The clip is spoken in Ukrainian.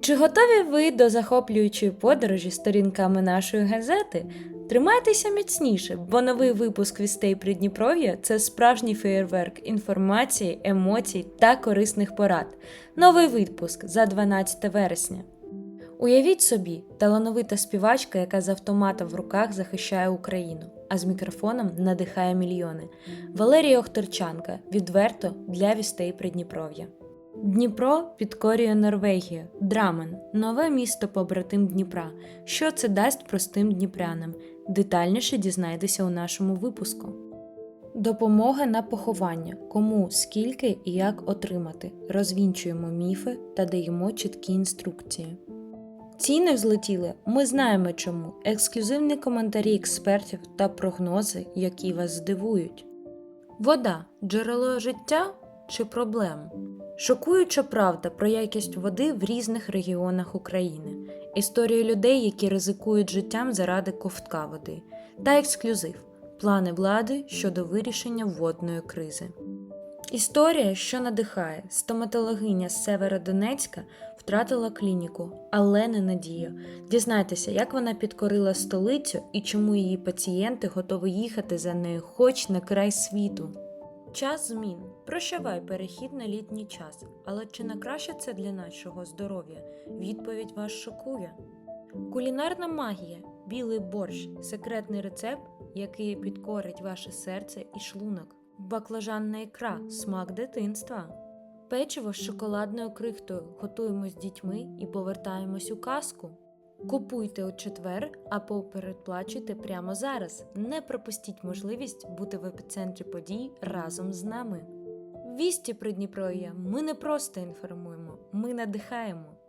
Чи готові ви до захоплюючої подорожі сторінками нашої газети? Тримайтеся міцніше, бо новий випуск вістей Придніпров'я це справжній феєрверк інформації, емоцій та корисних порад. Новий випуск за 12 вересня. Уявіть собі, талановита співачка, яка з автомата в руках захищає Україну, а з мікрофоном надихає мільйони. Валерія Охторчанка відверто для вістей Придніпров'я. Дніпро підкорює Норвегію, Драмен, нове місто побратим Дніпра. Що це дасть простим дніпрянам? Детальніше дізнайтеся у нашому випуску. Допомога на поховання. Кому, скільки і як отримати. Розвінчуємо міфи та даємо чіткі інструкції. Ціни взлетіли, ми знаємо чому. Ексклюзивні коментарі експертів та прогнози, які вас здивують. Вода джерело життя чи проблем? Шокуюча правда про якість води в різних регіонах України, історії людей, які ризикують життям заради ковтка води, та ексклюзив плани влади щодо вирішення водної кризи. Історія, що надихає, стоматологиня з Северодонецька втратила клініку, але не надію. Дізнайтеся, як вона підкорила столицю і чому її пацієнти готові їхати за нею хоч на край світу. Час змін. Прощавай перехід на літній час. Але чи на краще це для нашого здоров'я? Відповідь вас шокує. Кулінарна магія, білий борщ, секретний рецепт, який підкорить ваше серце і шлунок. Баклажанна ікра, смак дитинства. Печиво з шоколадною крихтою. Готуємо з дітьми і повертаємось у казку. Купуйте у четвер або передплачуйте прямо зараз. Не пропустіть можливість бути в епіцентрі подій разом з нами. Вісті Придніпров'я ми не просто інформуємо, ми надихаємо.